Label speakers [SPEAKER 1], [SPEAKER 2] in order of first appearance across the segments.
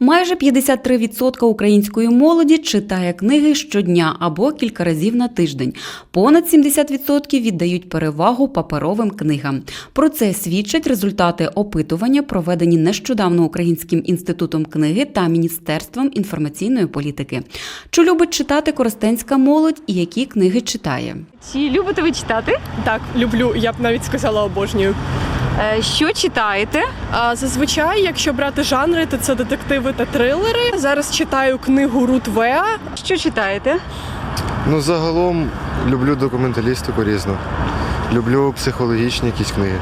[SPEAKER 1] Майже 53% української молоді читає книги щодня або кілька разів на тиждень. Понад 70% віддають перевагу паперовим книгам. Про це свідчать результати опитування, проведені нещодавно Українським інститутом книги та Міністерством інформаційної політики. Чи любить читати коростенська молодь і які книги читає?
[SPEAKER 2] Чи любите ви читати?
[SPEAKER 3] Так, люблю, я б навіть сказала обожнюю.
[SPEAKER 2] Е, Що читаєте?
[SPEAKER 3] Зазвичай, якщо брати жанри, то це детективи та трилери. Зараз читаю книгу Рут Веа.
[SPEAKER 2] Що читаєте?
[SPEAKER 4] Ну, загалом люблю документалістику різну. Люблю психологічні якісь книги.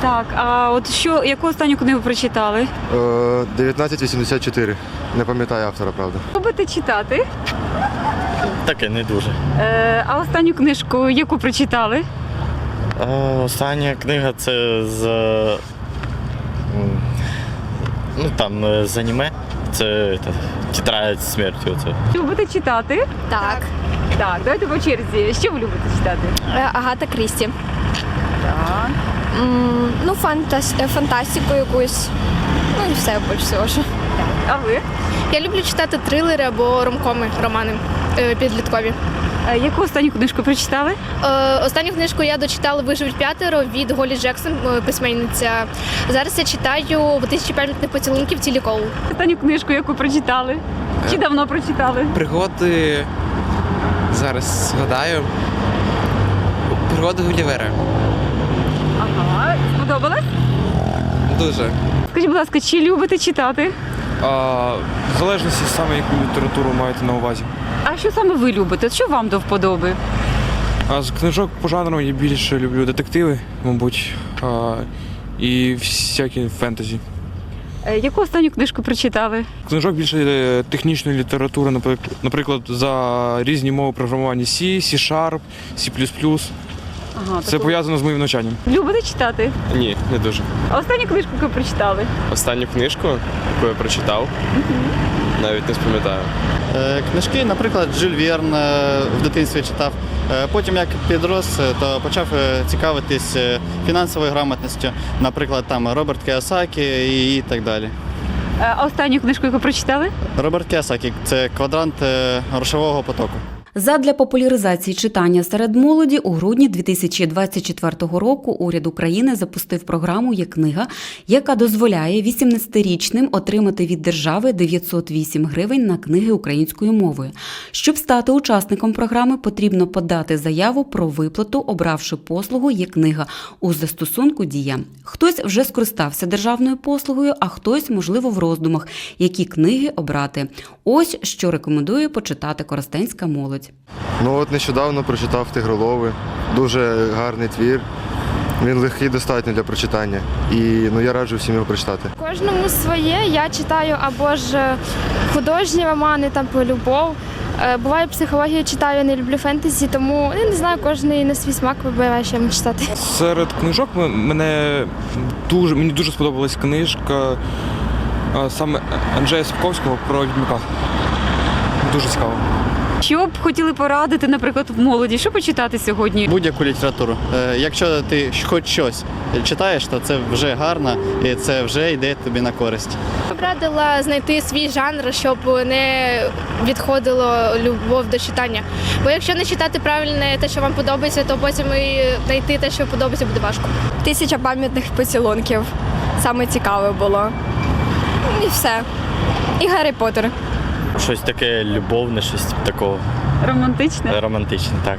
[SPEAKER 2] Так, а от що, яку останню книгу прочитали?
[SPEAKER 4] Е, 1984. Не пам'ятаю автора, правда.
[SPEAKER 2] Любите читати?
[SPEAKER 5] Таке не дуже.
[SPEAKER 2] Е, А останню книжку яку прочитали?
[SPEAKER 5] Остання книга це з. Ну там е, з аніме. Це тетрадь смерті. Оце.
[SPEAKER 2] Любите читати?
[SPEAKER 6] Так,
[SPEAKER 2] Так, давайте по черзі. Що ви любите читати?
[SPEAKER 6] Е, Агата Крісті.
[SPEAKER 2] Так.
[SPEAKER 6] М, Ну, фантас... е, фантастику якусь. Ну і все більш всього. що.
[SPEAKER 2] А ви?
[SPEAKER 6] Я люблю читати трилери або ромкоми, романи е, підліткові.
[SPEAKER 2] Е, Яку останню книжку прочитали?
[SPEAKER 6] Е, Останню книжку я дочитала Виживуть п'ятеро від Голі Джексон, е, письменниця. Зараз я читаю тисячі пам'ятних поцілунків Тілі Коул.
[SPEAKER 2] Останню книжку, яку прочитали? Чи давно прочитали?
[SPEAKER 7] Пригоди. Зараз згадаю. Пригоди Гулівера.
[SPEAKER 2] Ага, сподобалось?
[SPEAKER 7] Дуже.
[SPEAKER 2] Скажіть, будь ласка, чи любите читати?
[SPEAKER 8] А, в залежності саме яку літературу маєте на увазі.
[SPEAKER 2] А що саме ви любите? Що вам до вподоби?
[SPEAKER 8] А з книжок по жанру я більше люблю детективи, мабуть, а, і всякі фентезі.
[SPEAKER 2] Е, Яку останню книжку прочитали?
[SPEAKER 8] Книжок більше е, технічної літератури, наприк- наприклад, за різні мови програмування C, C-Sharp, C++.
[SPEAKER 2] Ага,
[SPEAKER 8] Це пов'язано з моїм навчанням.
[SPEAKER 2] Любите читати?
[SPEAKER 9] Ні, не дуже.
[SPEAKER 2] А останню книжку, яку прочитали?
[SPEAKER 9] Останню книжку, яку я прочитав, навіть не спам'ятаю.
[SPEAKER 10] Е, Книжки, наприклад, Жюль Верн е, в дитинстві читав. Е, Потім, як підрос, то почав цікавитись фінансовою грамотністю, наприклад, там Роберт Кіосакі і, так далі.
[SPEAKER 2] А останню книжку, яку прочитали?
[SPEAKER 10] Роберт Кіосакі – це квадрант грошового потоку.
[SPEAKER 1] Задля популяризації читання серед молоді у грудні 2024 року уряд України запустив програму Є книга, яка дозволяє 18-річним отримати від держави 908 гривень на книги українською мовою. Щоб стати учасником програми, потрібно подати заяву про виплату, обравши послугу Є книга у застосунку Дія. Хтось вже скористався державною послугою, а хтось, можливо, в роздумах, які книги обрати. Ось що рекомендує почитати коростенська молодь.
[SPEAKER 4] Ну от нещодавно прочитав Тигролови. Дуже гарний твір. Він легкий достатньо для прочитання. І ну я раджу всім його прочитати.
[SPEAKER 6] Кожному своє. Я читаю або ж художні романи, там про любов. Е, Буває психологію читаю, не люблю фентезі, тому я не знаю, кожен на свій смак вибирає, що йому читати.
[SPEAKER 8] Серед книжок мене дуже, мені дуже сподобалась книжка саме Анджея Сапковського про відьмака. Дуже цікаво.
[SPEAKER 2] Що б хотіли порадити, наприклад, в молоді? Що почитати сьогодні?
[SPEAKER 10] Будь-яку літературу. Е, Якщо ти хоч щось читаєш, то це вже гарно і це вже йде тобі на користь.
[SPEAKER 6] Радила знайти свій жанр, щоб не відходило любов до читання. Бо якщо не читати правильне те, що вам подобається, то потім і знайти те, що подобається, буде важко.
[SPEAKER 11] Тисяча пам'ятних поцілунків. Саме цікаве було. І все. І Гаррі Поттер.
[SPEAKER 5] Щось таке любовне, щось такого
[SPEAKER 2] Романтичне?
[SPEAKER 5] романтичне, так.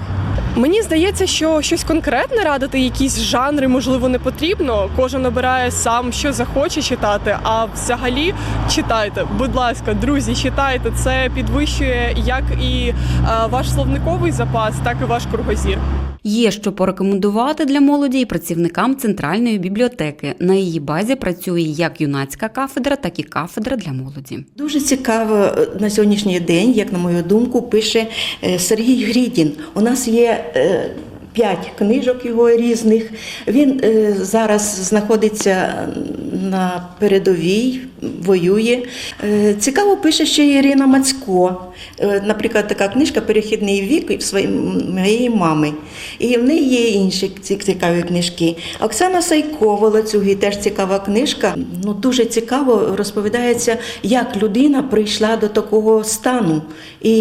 [SPEAKER 3] Мені здається, що щось конкретне радити, якісь жанри, можливо, не потрібно. Кожен обирає сам, що захоче читати. А взагалі читайте, будь ласка, друзі, читайте. Це підвищує як і е, ваш словниковий запас, так і ваш кругозір.
[SPEAKER 1] Є що порекомендувати для молоді і працівникам центральної бібліотеки. На її базі працює як юнацька кафедра, так і кафедра для молоді.
[SPEAKER 12] Дуже цікаво е, на сьогоднішній день, як на мою думку, пише е, Сергій Грідін. У нас є е, п'ять книжок його різних. Він е, зараз знаходиться на передовій, воює. Е, Цікаво пише ще Ірина Мацько. Е, Наприклад, така книжка Перехідний вік моєї мами. І в неї є інші цікаві книжки. Оксана Сайко Волоцюги теж цікава книжка. Ну дуже цікаво розповідається, як людина прийшла до такого стану і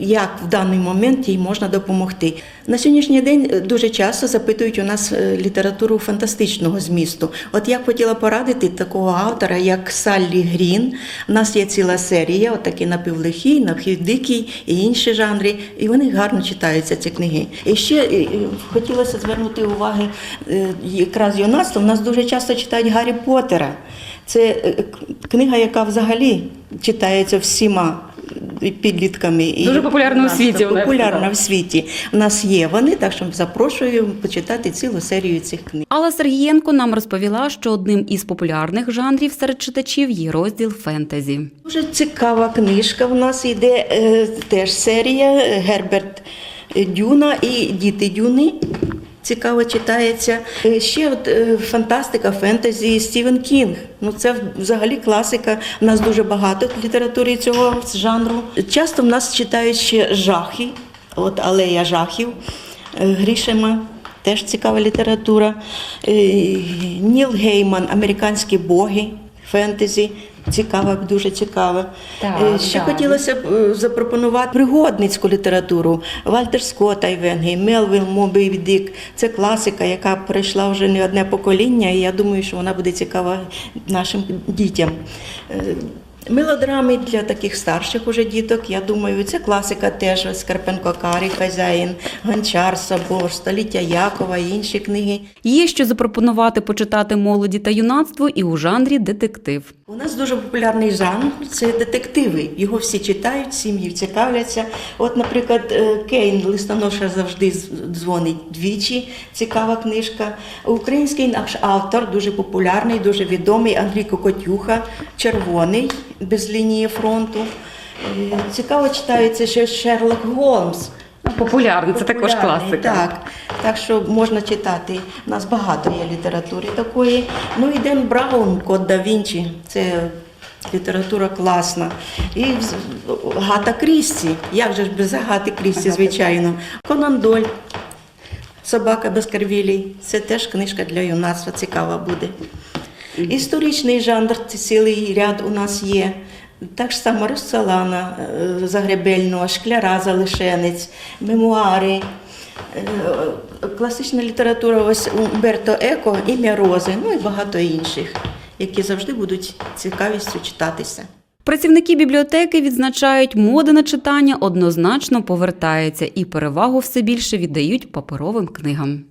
[SPEAKER 12] як в даний момент їй можна допомогти. На сьогоднішній день е, дуже часто запитують у нас е, літературу фантастичного змісту. От я хотіла порадити такого автора, як Саллі Грін. У нас є ціла серія, от такі напівлихий, напівдикий і інші жанри, і вони гарно читаються, ці книги. І ще е, е, хотілося звернути уваги е, якраз юнацтво. У нас дуже часто читають Гаррі Поттера. Це книга, яка взагалі читається всіма підлітками. І
[SPEAKER 2] Дуже популярна у світі,
[SPEAKER 12] Популярна в світі. У нас є вони, так що запрошую почитати цілу серію цих книг.
[SPEAKER 1] Алла Сергієнко нам розповіла, що одним із популярних жанрів серед читачів є розділ фентезі.
[SPEAKER 12] Дуже цікава книжка. У нас йде е, теж серія е, Герберт Дюна і Діти Дюни. Цікаво читається. Е, Ще от е, фантастика, фентезі Стівен Кінг. Ну це взагалі класика. У нас дуже багато літератури цього жанру. Часто в нас читають ще жахи, от алея жахів е, Грішема. Теж цікава література. Ніл Гейман, американські боги, фентезі. Цікава, дуже цікава.
[SPEAKER 2] Так,
[SPEAKER 12] Е, Ще
[SPEAKER 2] так.
[SPEAKER 12] хотілося б е, запропонувати пригодницьку літературу. Вальтер Скотт, Айвенгі, Мелвіл, Мобі Дік. Це класика, яка пройшла вже не одне покоління, і я думаю, що вона буде цікава нашим дітям. Мелодрами для таких старших уже діток, я думаю, це класика теж Скарпенко Карі, Хазяїн, Гончар, Собор, Століття Якова і інші книги.
[SPEAKER 1] Є що запропонувати почитати молоді та юнацтву і у жанрі детектив.
[SPEAKER 12] У нас дуже популярний жанр це детективи. Його всі читають, сім'ї цікавляться. От, наприклад, е, Кейн листоноша завжди дзвонить двічі. Цікава книжка. Український наш автор дуже популярний, дуже відомий Андрій Кокотюха, червоний без лінії фронту. Е, Цікаво читається ще Шерлок Голмс.
[SPEAKER 2] Популярний, це також класика.
[SPEAKER 12] Так, так що можна читати. У нас багато є літератури такої. Ну і Ден Браун, Код да Вінчі. Це література класна. І Гата Крісті. Як же ж без Гати Крісті, звичайно. Конан Доль. Собака без карвілій. Це теж книжка для юнацтва, цікава буде. Історичний жанр, це цілий ряд у нас є. Так ж само Росцелана е, Загребельного, Шкляра Залишенець, мемуари, е, класична література, ось Умберто Еко, ім'я Рози, ну і багато інших, які завжди будуть цікавістю читатися.
[SPEAKER 1] Працівники бібліотеки відзначають, мода на читання однозначно повертається і перевагу все більше віддають паперовим книгам.